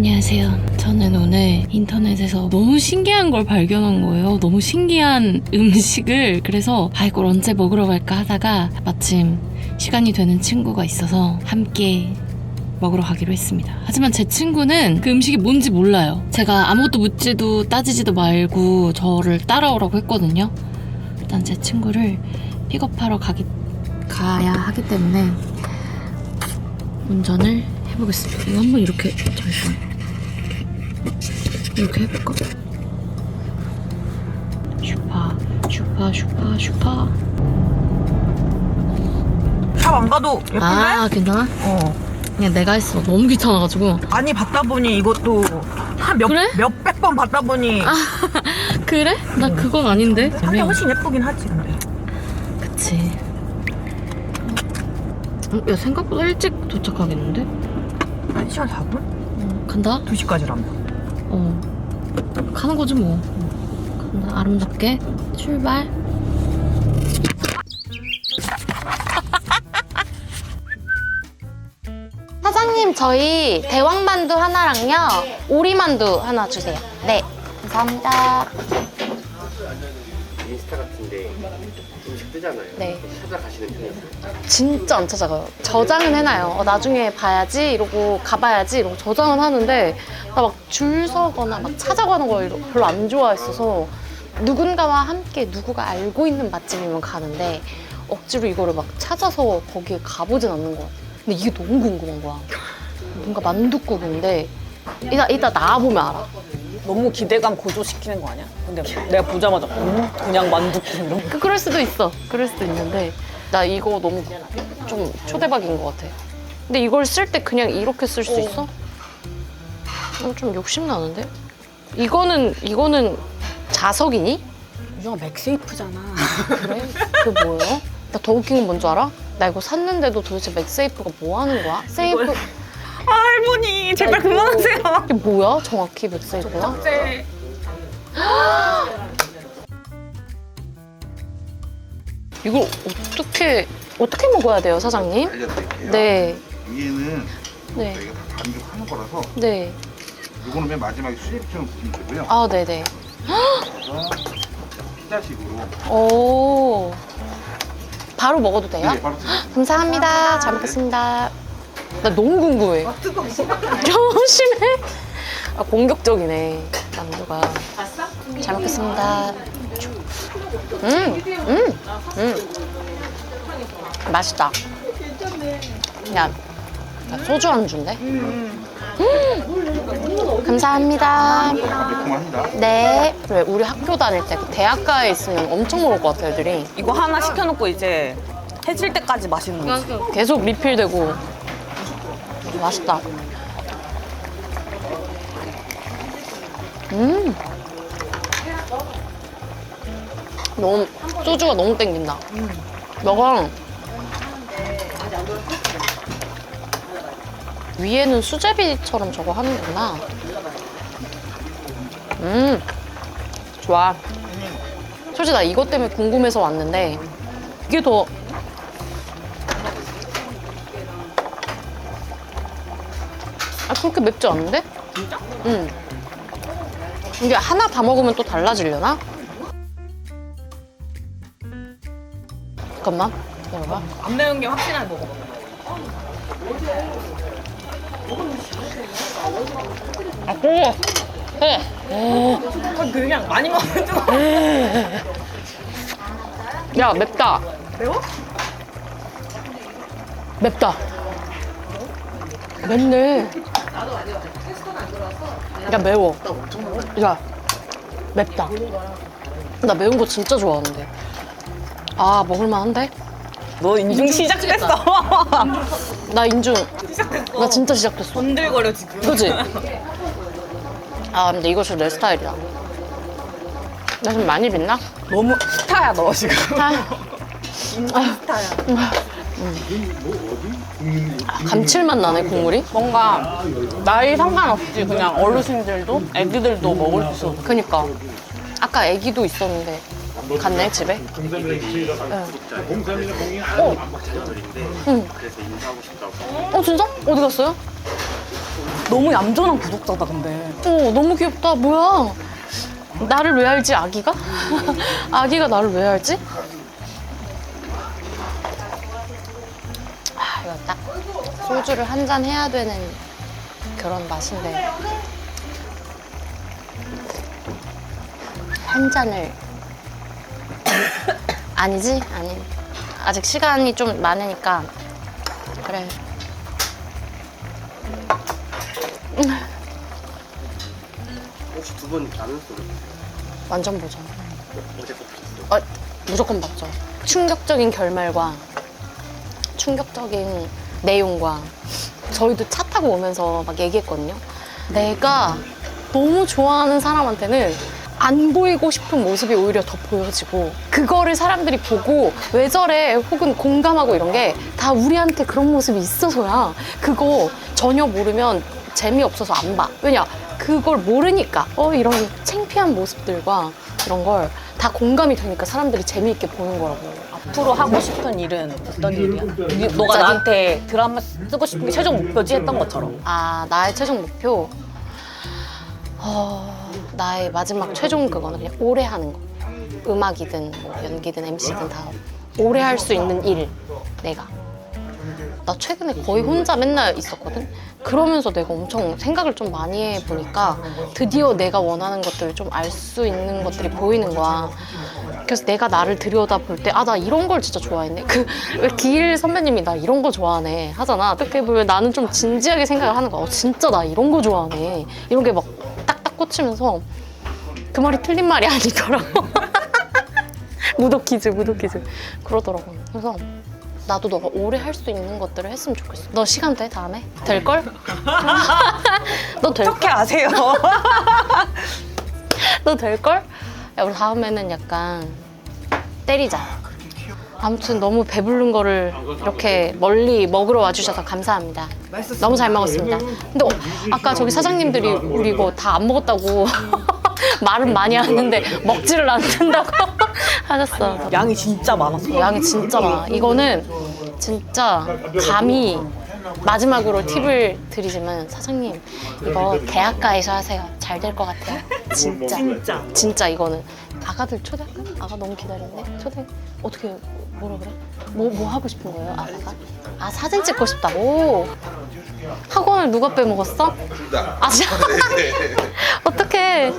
안녕하세요. 저는 오늘 인터넷에서 너무 신기한 걸 발견한 거예요. 너무 신기한 음식을. 그래서 아, 이걸 언제 먹으러 갈까 하다가 마침 시간이 되는 친구가 있어서 함께 먹으러 가기로 했습니다. 하지만 제 친구는 그 음식이 뭔지 몰라요. 제가 아무것도 묻지도 따지지도 말고 저를 따라오라고 했거든요. 일단 제 친구를 픽업하러 가기, 가야 하기 때문에 운전을 해보겠습니다. 이거 한번 이렇게 잠깐 이렇게 해볼까? 슈파 슈파 슈파 슈파 샵 안 가도 예쁜데? 아 괜찮아? 어. 그냥 내가 했어 너무 귀찮아가지고 아니 받다 보니 이것도 한 몇, 그래? 몇백 번 받다 보니 아 그래? 나 그건 아닌데 상대 훨씬 예쁘긴 하지 근데 그치 어, 야 생각보다 일찍 도착하겠는데? 1시간 4분? 어, 간다? 2 시까지라면 어. 가는 거지 뭐. 간다 아름답게 출발. 사장님 저희 대왕만두 하나랑요 오리만두 하나 주세요. 네. 감사합니다 인스타 같은데 음식 뜨잖아요. 네. 찾아가시는 편이세요? 진짜 안 찾아가요 저장은 해놔요 어, 나중에 봐야지 이러고 가봐야지 이러고 저장은 하는데 나 막 줄 서거나 막 찾아가는 걸 별로 안 좋아했어서 누군가와 함께 누구가 알고 있는 맛집이면 가는데 억지로 이거를 막 찾아서 거기에 가보진 않는 것 같아 근데 이게 너무 궁금한 거야 뭔가 만둣국인데 이따, 이따 나와보면 알아 너무 기대감 고조시키는 거 아니야? 근데 내가 보자마자 음? 그냥 만두국 이런 거. 그- 그럴 수도 있어. 그럴 수도 있는데 나 이거 너무 좀 초대박인 것 같아. 근데 이걸 쓸 때 그냥 이렇게 쓸 수 있어? 이거 좀 욕심 나는데? 이거는 이거는 자석이니? 유정아 맥세이프잖아. 그래? 그게 뭐예요? 나 더 웃긴 건 뭔지 알아? 나 이거 샀는데도 도대체 맥세이프가 뭐 하는 거야? 세이프 아, 할머니 제발 그만하세요 이게 뭐야? 정확히 맥세이프가? 이걸 어떻게 어떻게 먹어야 돼요, 사장님? 알려드릴게요. 네, 위에는 네, 저희가 다 반죽하는 거라서 네. 요거는 맨 마지막에 수제비처럼 부으면 되고요. 아, 네, 네. 그래서 피자식으로 오. 바로 먹어도 돼요? 네, 바로 드세요. 감사합니다. 잘 먹겠습니다. 나 너무 궁금해. 조심해. 아, 공격적이네. 남도가. 잘 먹겠습니다. 음, 음, 음. 맛있다. 야, 나 소주 안주인데? 음. 감사합니다. 네. 그래, 우리 학교 다닐 때그 대학가에 있으면 엄청 먹을 것 같아, 애들이. 이거 하나 시켜놓고 이제 해질 때까지 마시는 거지. 계속 리필되고 맛있다. 음. 너무 소주가 너무 땡긴다. 너가 위에는 수제비처럼 저거 하는구나. 음, 좋아. 솔직히 나 이것 때문에 궁금해서 왔는데 이게 더 아 그렇게 맵지 않은데? 진짜? 응. 이게 하나 다 먹으면 또 달라지려나? 잠깐만. 기다려봐. 안 매운 게 확실하게 먹어. 아 그래. 해. 그냥 많이 먹으면 좀. 야 맵다. 매워? 맵다. 맵네. 야 매워. 야 맵다. 나 매운 거 진짜 좋아하는데. 아 먹을만한데? 너 인중 시작됐어. 나 인중. 나 진짜 시작됐어. 번들거려 지금. 그지? 아 근데 이거 진짜 내 스타일이야. 나 지금 많이 빛나? 너무 스타야 너 지금. 아, 스타야. 감칠맛 나네 국물이. 뭔가 나이 상관없이 그냥 어르신들도 애기들도 먹을 수 있어. 그니까 아까 애기도 있었는데 갔네 집에. 어. 응. 그래서 인사하고 싶다고. 어 진짜? 어디 갔어요? 너무 얌전한 구독자다 근데. 어, 너무 귀엽다. 뭐야? 나를 왜 알지, 아기가? 아기가 나를 왜 알지? 아, 이거 딱 소주를 한 잔 해야 되는 그런 맛인데. 한 잔을. 아니지? 아니. 아직 시간이 좀 많으니까. 그래. 혹시 두분 라면 소리 완전 보죠. 어제 거 보셨어요? 아, 무조건 봤죠. 충격적인 결말과 충격적인 내용과 저희도 차 타고 오면서 막 얘기했거든요. 내가 너무 좋아하는 사람한테는 안 보이고 싶은 모습이 오히려 더 보여지고 그거를 사람들이 보고 왜 저래 혹은 공감하고 이런 게 다 우리한테 그런 모습이 있어서야 그거 전혀 모르면 재미없어서 안 봐. 왜냐 그걸 모르니까 어 이런 창피한 모습들과 이런 걸 다 공감이 되니까 사람들이 재미있게 보는 거라고. 앞으로 하고 싶은 일은 어떤 일이야? 니- 너가 자기- 나한테 드라마 쓰고 싶은 게 최종 목표지? 했던 것처럼. 아 나의 최종 목표? 어, 나의 마지막 최종 그거는 그냥 오래 하는 거. 음악이든 뭐 연기든 MC든 다 오래 할 수 있는 일 내가 나 최근에 거의 혼자 맨날 있었거든? 그러면서 내가 엄청 생각을 좀 많이 해보니까 드디어 내가 원하는 것들을 좀 알 수 있는 것들이 보이는 거야. 그래서 내가 나를 들여다 볼 때 아 나 이런 걸 진짜 좋아했네. 그 왜 기일 선배님이 나 이런 거 좋아하네 하잖아. 어떻게 보면 나는 좀 진지하게 생각을 하는 거야. 어, 진짜 나 이런 거 좋아하네. 이런 게 막 딱딱 꽂히면서 그 말이 틀린 말이 아니더라고. 무독 퀴즈 무독 퀴즈. 그러더라고 그래서 나도 너가 오래 할 수 있는 것들을 했으면 좋겠어 너 시간 돼 다음에 될 걸 너 될걸 어떻게 아세요? 너 될 걸? 야, 우리 다음에는 약간 때리자. 아무튼 너무 배부른 거를 이렇게 멀리 먹으러 와주셔서 감사합니다. 너무 잘 먹었습니다. 근데 어, 아까 저기 사장님들이 우리 뭐다안 먹었다고 말은 많이 하는데 먹지를 않는다고 하셨어. 양이 진짜 많았어. 양이 진짜 많아. 이거는 진짜 감히 마지막으로 팁을 드리지만 사장님 이거 대학가에서 하세요. 잘 될 것 같아요. 진짜. 진짜. 진짜 이거는 아가들 초대할까? 아가 너무 기다리는데 초대 어떻게 뭐라 그래? 뭐 뭐 하고 싶은 거예요 아가가? 아 사진 찍고 싶다고? 학원을 누가 빼먹었어? 아 진짜? 어떡해